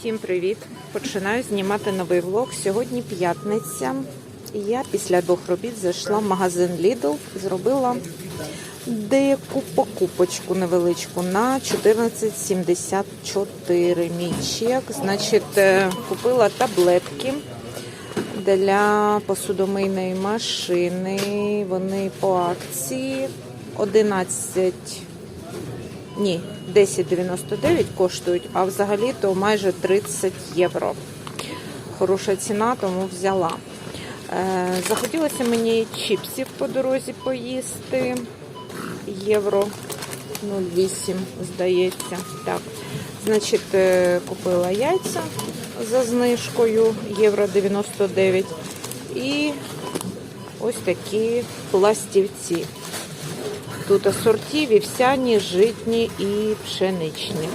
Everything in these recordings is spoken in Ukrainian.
Всім привіт! Починаю знімати новий влог. Сьогодні п'ятниця. Я після двох робіт зайшла в магазин Lidl, зробила деяку покупочку невеличку на 14,74 мій чек. Значить, е, купила таблетки для посудомийної машини. Вони по акції 11 ні, 10,99 коштують, а взагалі то майже 30 євро. Хороша ціна, тому взяла. Е, захотілося мені чіпсів по дорозі поїсти. Євро 0,8, здається. Так. Значить, е, купила яйця за знижкою євро 99. І ось такі пластівці. Тут асорті, вівсяні, житні і пшеничні.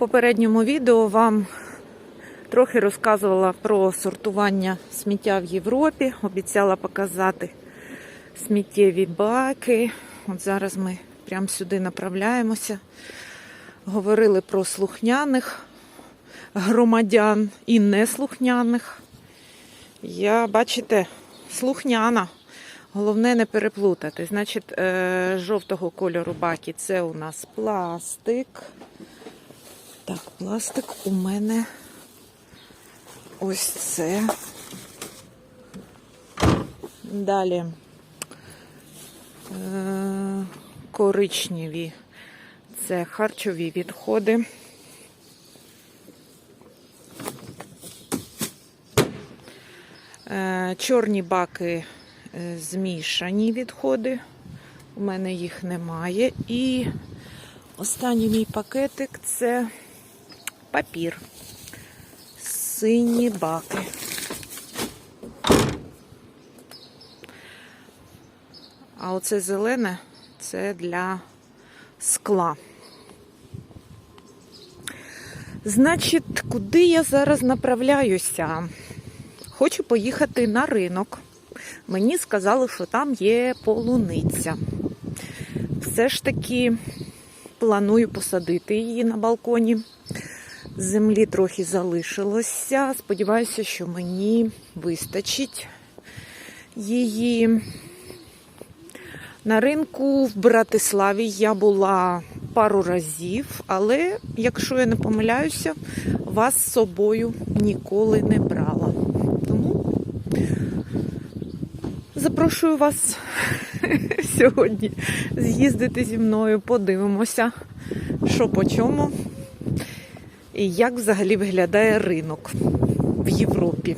Попередньому відео вам трохи розказувала про сортування сміття в Європі. Обіцяла показати сміттєві баки. От зараз ми прямо сюди направляємося. Говорили про слухняних громадян і неслухняних. Я, бачите, слухняна. Головне не переплутати. Значить, е, жовтого кольору баки це у нас пластик. Так, пластик у мене ось це. Далі е, коричневі. Це харчові відходи. Е, Чорні баки е, змішані відходи. У мене їх немає. І останній мій пакетик це папір. Сині баки. А оце зелене це для скла. Значить, куди я зараз направляюся? Хочу поїхати на ринок. Мені сказали, що там є полуниця. Все ж таки планую посадити її на балконі. Землі трохи залишилося. Сподіваюся, що мені вистачить її. На ринку в Братиславі я була пару разів, але, якщо я не помиляюся, вас з собою ніколи не брала. Тому запрошую вас сьогодні з'їздити зі мною, подивимося, що по чому і як взагалі виглядає ринок в Європі.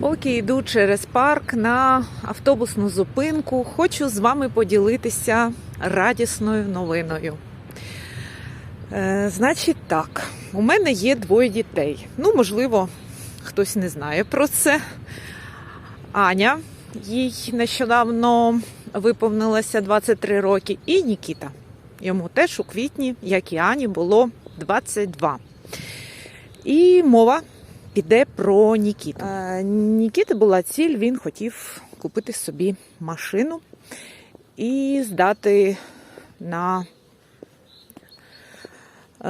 Поки йду через парк на автобусну зупинку, хочу з вами поділитися радісною новиною. Е, значить так, у мене є двоє дітей. Ну, можливо, хтось не знає про це. Аня, їй нещодавно виповнилося 23 роки, і Нікіта. Йому теж у квітні, як і Ані, було 22. І мова піде про Нікіту. Е, Нікіти була ціль, він хотів купити собі машину і здати на е,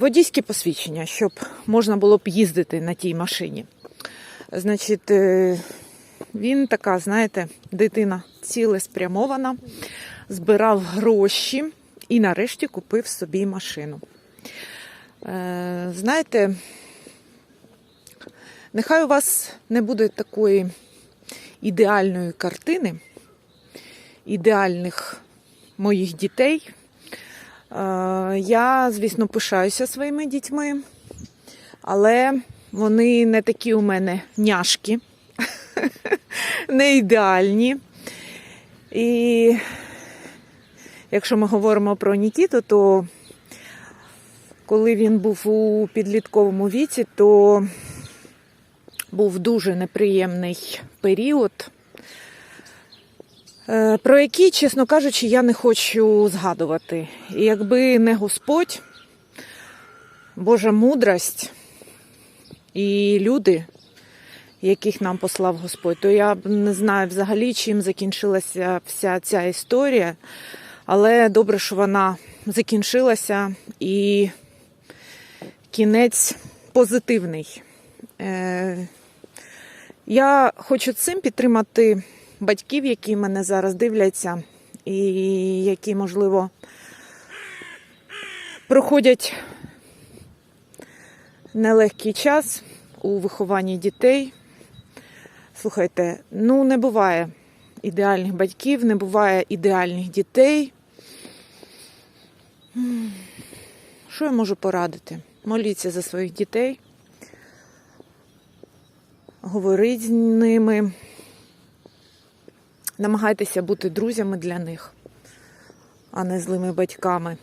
водійське посвідчення, щоб можна було б їздити на тій машині. Значить, е, він така, знаєте, дитина цілеспрямована, збирав гроші і нарешті купив собі машину. Е, знаєте, нехай у вас не буде такої ідеальної картини, ідеальних моїх дітей. Е, я, звісно, пишаюся своїми дітьми, але вони не такі у мене няшки, не ідеальні. І якщо ми говоримо про Нікіту, то коли він був у підлітковому віці, то був дуже неприємний період, е, про який, чесно кажучи, я не хочу згадувати. І якби не Господь, Божа мудрость і люди, яких нам послав Господь, то я б не знаю взагалі, чим закінчилася вся ця історія. Але добре, що вона закінчилася і кінець позитивний. Е, Я хочу цим підтримати батьків, які мене зараз дивляться, і які, можливо, проходять нелегкий час у вихованні дітей. Слухайте, ну не буває ідеальних батьків, не буває ідеальних дітей. Що я можу порадити? Моліться за своїх дітей, говоріть з ними, намагайтеся бути друзями для них, а не злими батьками.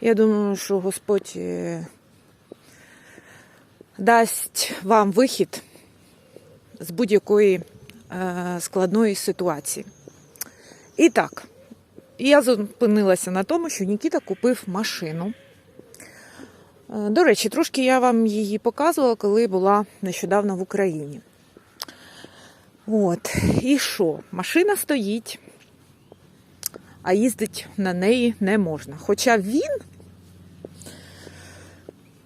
Я думаю, що Господь е, дасть вам вихід з будь-якої е, складної ситуації. І так, я зупинилася на тому, що Нікіта купив машину. Е, До речі, трошки я вам її показувала, коли була нещодавно в Україні. От, і що? Машина стоїть, а їздить на неї не можна. Хоча він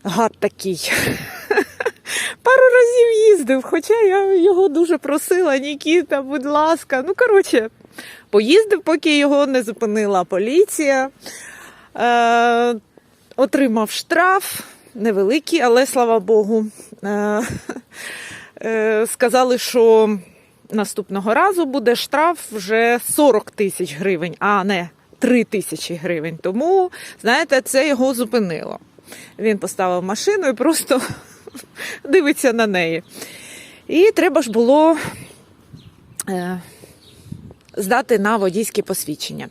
гад такий. Пару разів їздив, хоча я його дуже просила, Нікіта, будь ласка. Ну, коротше, поїздив, поки його не зупинила поліція. Е, отримав штраф, невеликий, але слава Богу. Е, е, сказали, що наступного разу буде штраф вже 40 тисяч гривень, а не 3 тисячі гривень. Тому, знаєте, це його зупинило. Він поставив машину і просто дивиться на неї. І треба ж було е, здати на водійське посвідчення.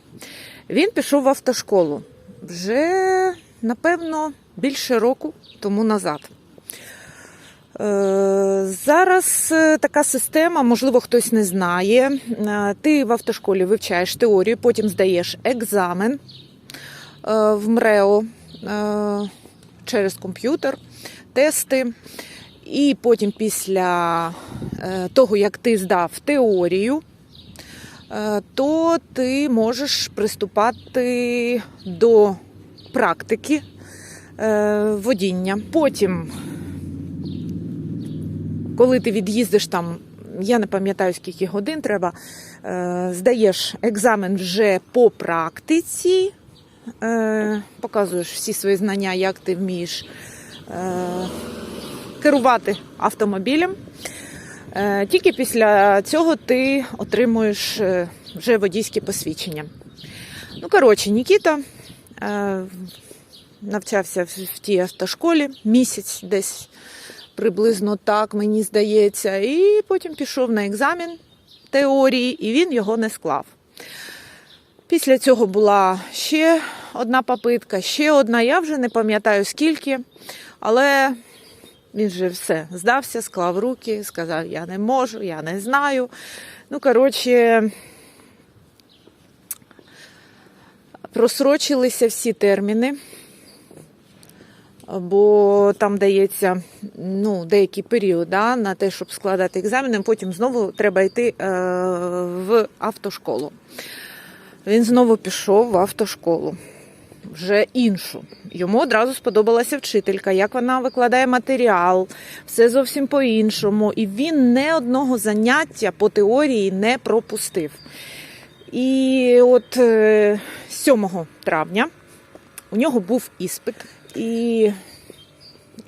Він пішов в автошколу вже, напевно, більше року тому назад. Е, Зараз е, така система, можливо, хтось не знає. Е, Ти в автошколі вивчаєш теорію, потім здаєш екзамен в МРЕО через комп'ютер, тести. І потім, після того, як ти здав теорію, то ти можеш приступати до практики е, водіння. Потім, коли ти від'їздиш там, я не пам'ятаю, скільки годин треба, е, здаєш екзамен вже по практиці, е, показуєш всі свої знання, як ти вмієш керувати автомобілем. Е, Тільки після цього ти отримуєш е, вже водійське посвідчення. Ну, коротше, Нікіта е, навчався в тій автошколі місяць десь приблизно так, мені здається. І потім пішов на екзамен теорії, і він його не склав. Після цього була ще одна попитка, ще одна. Я вже не пам'ятаю скільки, але він вже все здався, склав руки, сказав: я не можу, я не знаю. Ну, коротше, просрочилися всі терміни, бо там дається ну, деякий період да, на те, щоб складати екзамени, потім знову треба йти е, в автошколу. Він знову пішов в автошколу, вже іншу. Йому одразу сподобалася вчителька, як вона викладає матеріал, все зовсім по-іншому. І він не одного заняття по теорії не пропустив. І от е, 7 травня у нього був іспит. І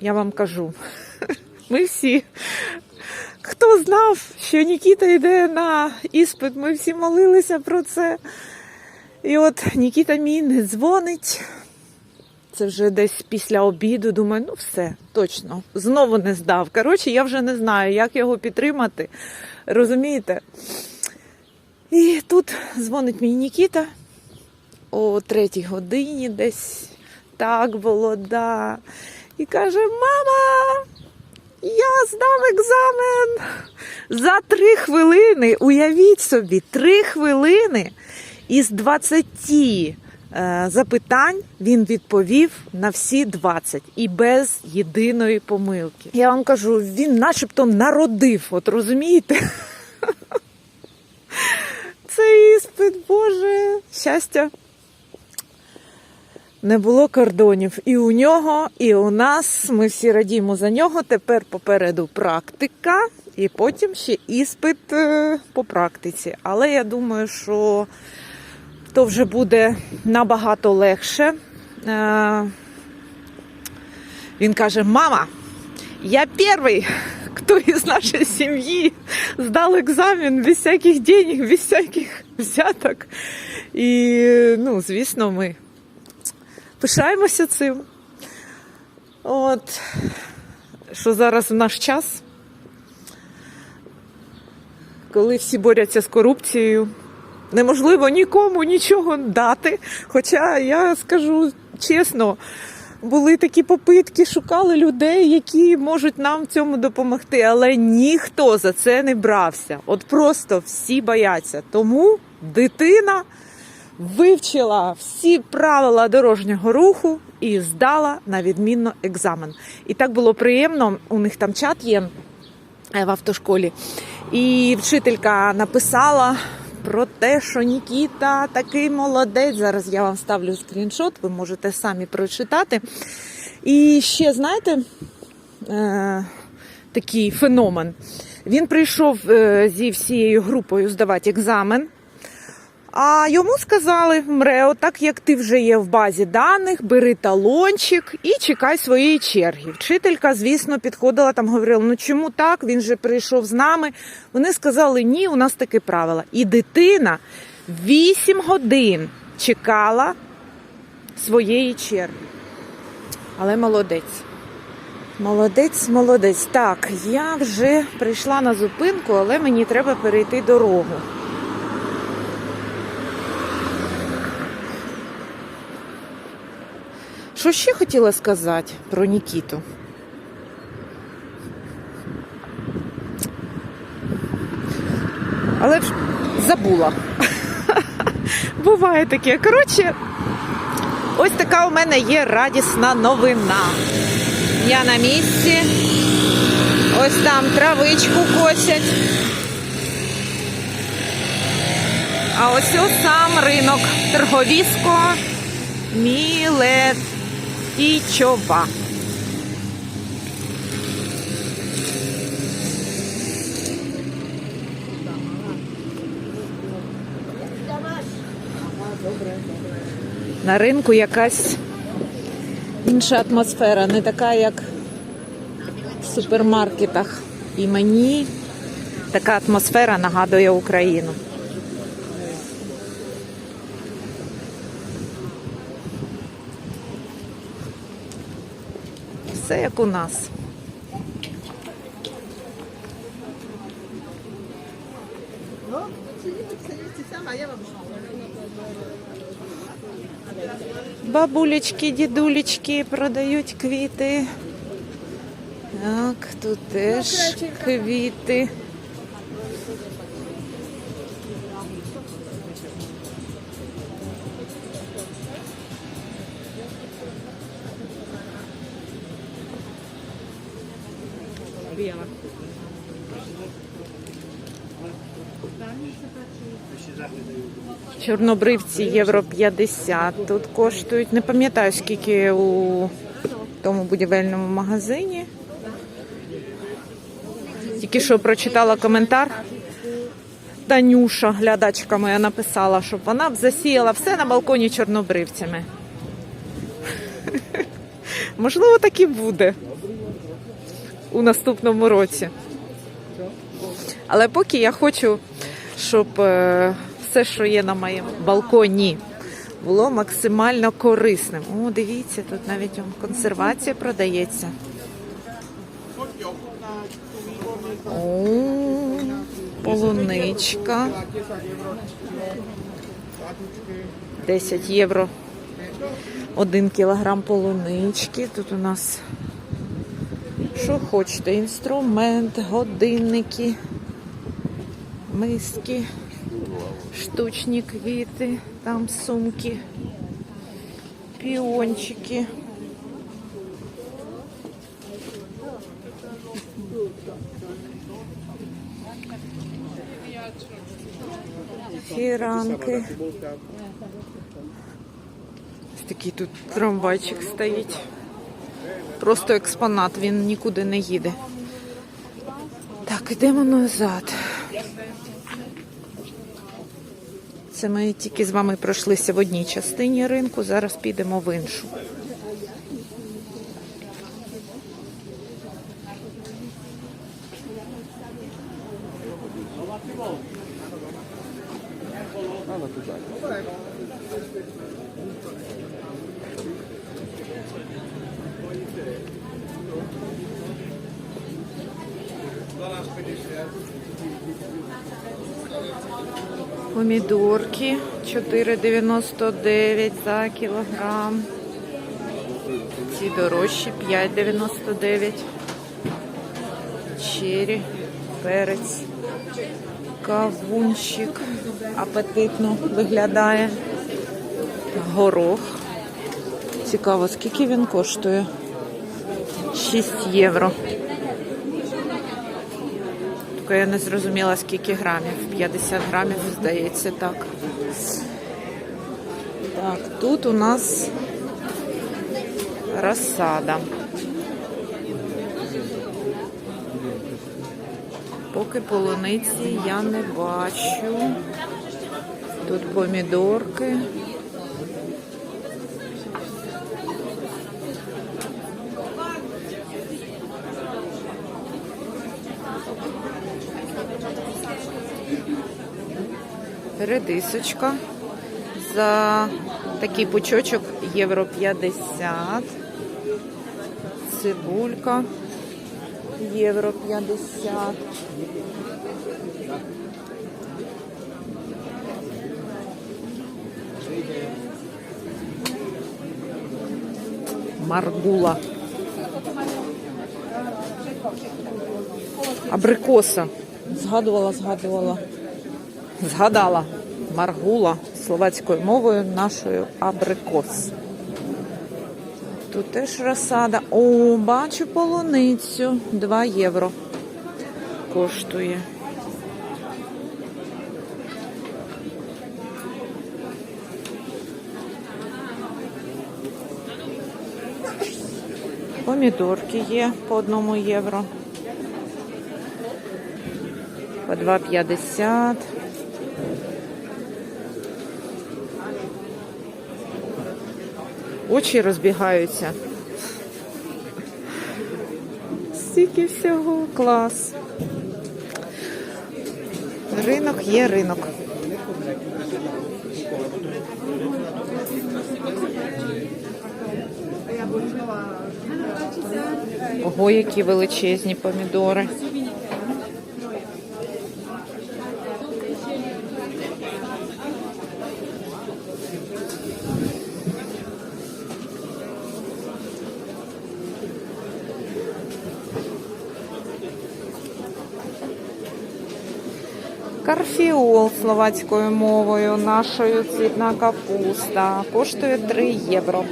я вам кажу, ми всі, хто знав, що Нікіта йде на іспит, ми всі молилися про це. І от Нікіта мій не дзвонить. Це вже десь після обіду. Думаю, ну все, точно, знову не здав. Коротше, я вже не знаю, як його підтримати. Розумієте? І тут дзвонить мені Нікіта о третій годині, десь так було, да. І каже: Мама, я здав екзамен за три хвилини. Уявіть собі, три хвилини із 20 е, запитань він відповів на всі 20 і без єдиної помилки. Я вам кажу, він начебто народив, от розумієте? Це іспит, Боже, щастя. Не було кордонів і у нього, і у нас. Ми всі радіємо за нього. Тепер попереду практика, і потім ще іспит е, по практиці. Але я думаю, що то вже буде набагато легше. Е, Він каже: Мама, я перший, хто із нашої сім'ї здав екзамен без всяких денег, без всяких взяток. І, ну, звісно, ми пишаємося цим. От, що зараз в наш час, коли всі борються з корупцією, неможливо нікому нічого дати. Хоча я скажу чесно, були такі попитки, шукали людей, які можуть нам в цьому допомогти, але ніхто за це не брався. От просто всі бояться. Тому дитина вивчила всі правила дорожнього руху і здала на відмінно екзамен. І так було приємно. У них там чат є е, в автошколі. І вчителька написала про те, що Нікіта такий молодець. Зараз я вам ставлю скріншот, ви можете самі прочитати. І ще, знаєте, е, такий феномен. Він прийшов е, зі всією групою здавати екзамен. А йому сказали, Мрео, так як ти вже є в базі даних, бери талончик і чекай своєї черги. Вчителька, звісно, підходила там, говорила: ну чому так? Він же прийшов з нами. Вони сказали, ні, у нас таке правило. І дитина 8 годин чекала своєї черги. Але молодець. Молодець, молодець. Так, я вже прийшла на зупинку, але мені треба перейти дорогу. Що ще хотіла сказати про Нікіту? Але ж забула. Буває таке. Коротше, ось така у мене є радісна новина. Я на місці. Ось там травичку косять. А ось ось сам ринок торговісько Мілетічова. На ринку якась інша атмосфера, не така, як в супермаркетах. І мені така атмосфера нагадує Україну. Це як у нас. Бабулечки, дідулечки продають квіти. Так, тут теж квіти. Чорнобривці євро 50 тут коштують. Не пам'ятаю, скільки у тому будівельному магазині. Тільки що прочитала коментар. Танюша, глядачка моя, написала, щоб вона б засіяла все на балконі чорнобривцями. Можливо, так і буде у наступному році. Але поки я хочу, щоб е, все, що є на моєму балконі, було максимально корисним. О, дивіться, тут навіть консервація продається. О, полуничка. 10 євро. Один кілограм полунички. Тут у нас що хочете, інструмент, годинники, миски, штучні квіти, там сумки, піончики. Фіранки. Ось такий тут трамвайчик стоїть. Просто експонат, він нікуди не їде. Так, йдемо назад. Це ми тільки з вами пройшлися в одній частині ринку, зараз підемо в іншу. Помідорки 4,99 за кілограм. Ці дорожчі 5,99. Чері, перець, кавунчик. Апетитно виглядає. Горох. Цікаво, скільки він коштує? 6 євро. Тільки я не зрозуміла, скільки грамів. 50 грамів, здається, так. Так, тут у нас розсада. Поки полуниці я не бачу. Тут помідорки. Редисочка. За такий пучочок євро 50. Цибулька. Євро 50. Маргула. Абрикоса. Згадувала, згадувала. Згадала Маргула словацькою мовою нашою абрикос. Тут теж розсада. О, бачу полуницю. 2 євро коштує. Помідорки є по одному євро. По 2,50. Очі розбігаються. Стільки всього клас. Ринок є ринок. Ого, які величезні помідори. Словацькою мовою, нашою цвітна капуста. Коштує 3 євро.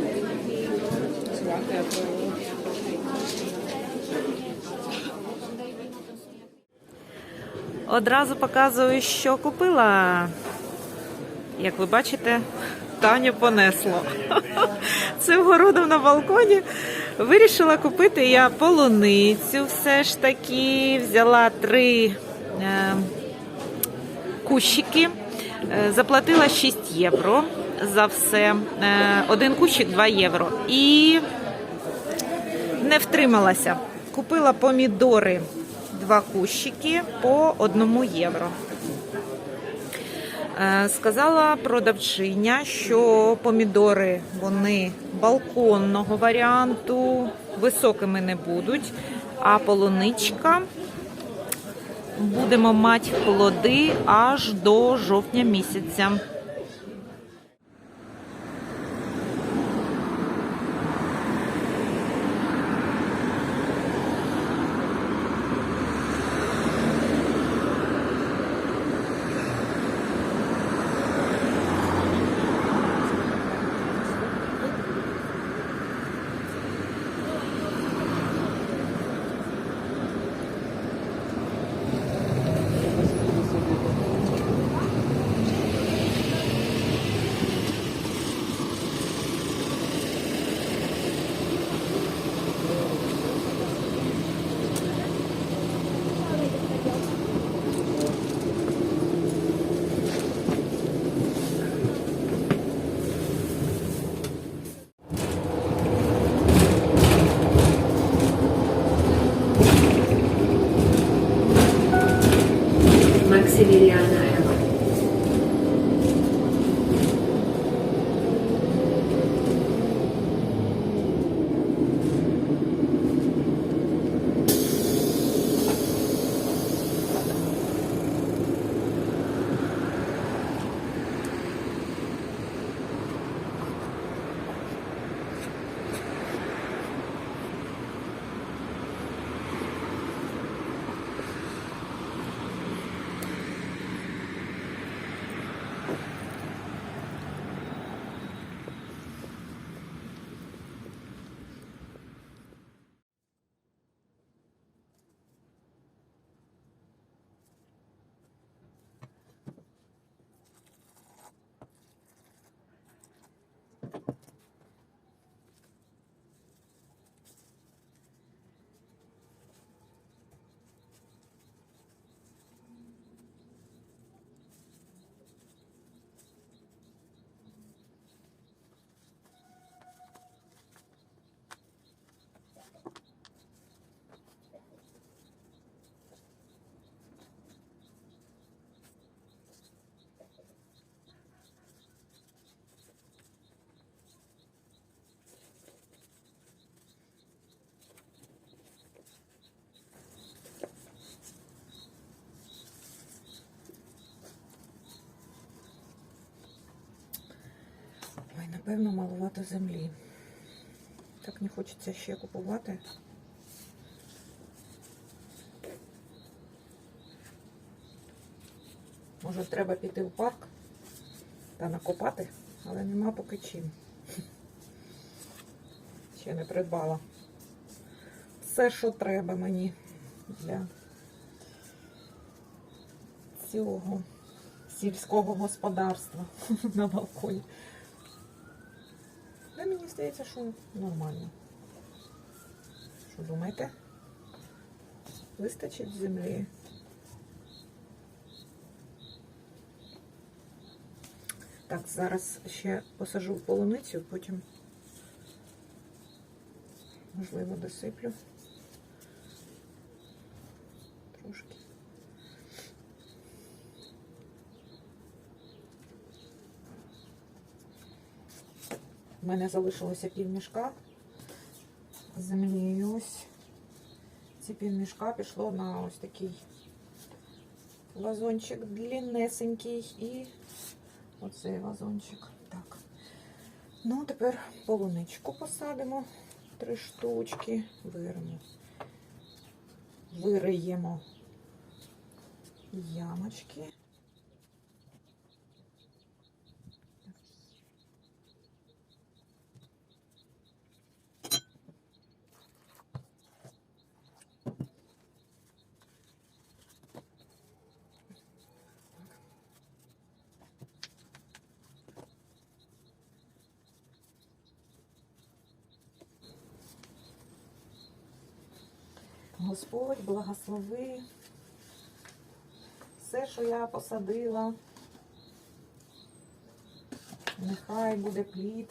Одразу показую, що купила. Як ви бачите, Таню понесло. Цим городом на балконі вирішила купити я полуницю. Все ж таки взяла три е, кущики, Е, заплатила 6 євро за все. Е, один кущик 2 євро. І не втрималася. Купила помідори два кущики по 1 євро. Е, Сказала продавчиня, що помідори вони балконного варіанту, високими не будуть, а полуничка будемо мати плоди аж до жовтня місяця. Напевно, маловато землі. Так не хочеться ще купувати. Може, треба піти в парк та накопати, але нема поки чим. Ще не придбала. Все, що треба мені для цього сільського господарства на балконі. Мені здається, що нормально. Що думаєте? Вистачить землі. Так, зараз ще посажу полуницю, потім, можливо, досиплю. Трошки. У мене залишилося півмішка землі. Ось ці півмішка пішло на ось такий вазончик длиннесенький і оцей вазончик. Так. Ну, тепер полуничку посадимо. Три штучки. Виримо. Вириємо ямочки. Господь благослови все, що я посадила. Нехай буде плід,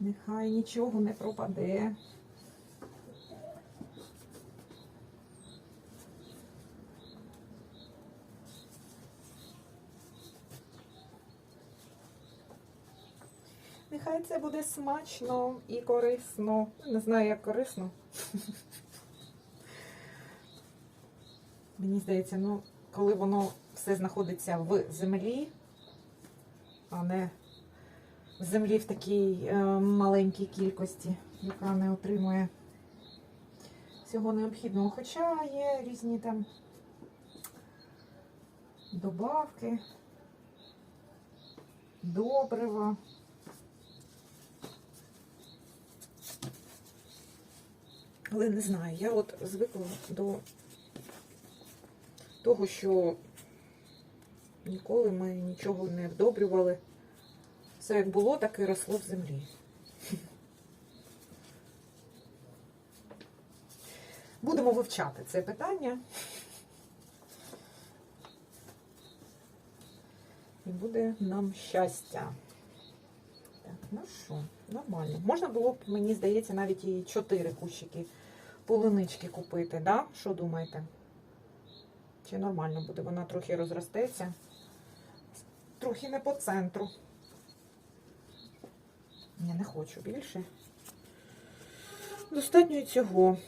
нехай нічого не пропаде. Нехай це буде смачно і корисно. Не знаю, як корисно. Мені здається, ну, коли воно все знаходиться в землі, а не в землі в такій е, маленькій кількості, яка не отримує всього необхідного. Хоча є різні там добавки, добрива. Але не знаю, я от звикла до того, що ніколи ми нічого не вдобрювали. Все як було, так і росло в землі. Будемо вивчати це питання. І буде нам щастя. Так, ну що, нормально. Можна було б, мені здається, навіть і чотири кущики полунички купити, да? Що думаєте? Чи нормально буде? Вона трохи розростеться. Трохи не по центру. Я не хочу більше. Достатньо і цього.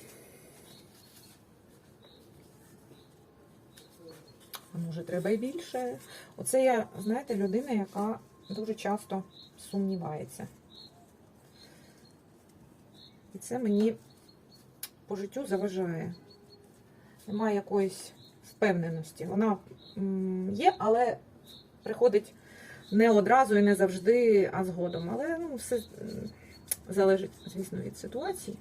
А може треба і більше. Оце я, знаєте, людина, яка дуже часто сумнівається. І це мені по життю заважає. Немає якоїсь впевненості. Вона є, але приходить не одразу і не завжди, а згодом. Але ну, все залежить, звісно, від ситуації.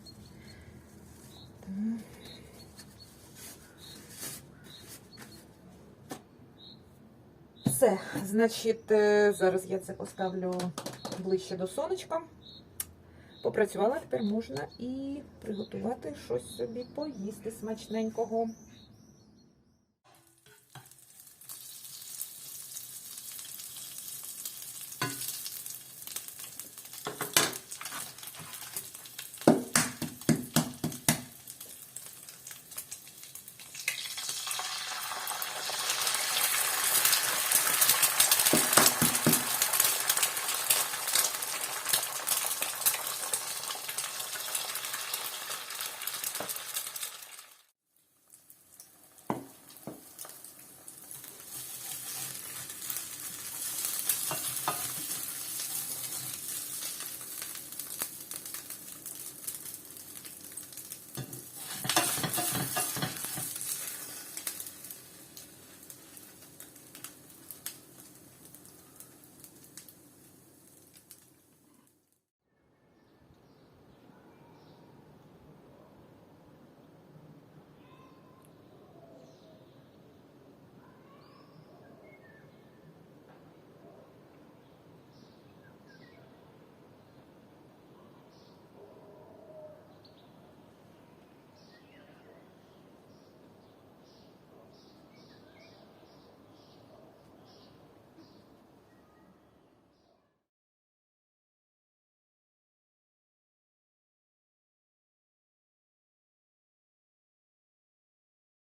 Все, значить, е, зараз я це поставлю ближче до сонечка. Попрацювала, тепер можна і приготувати щось собі поїсти смачненького.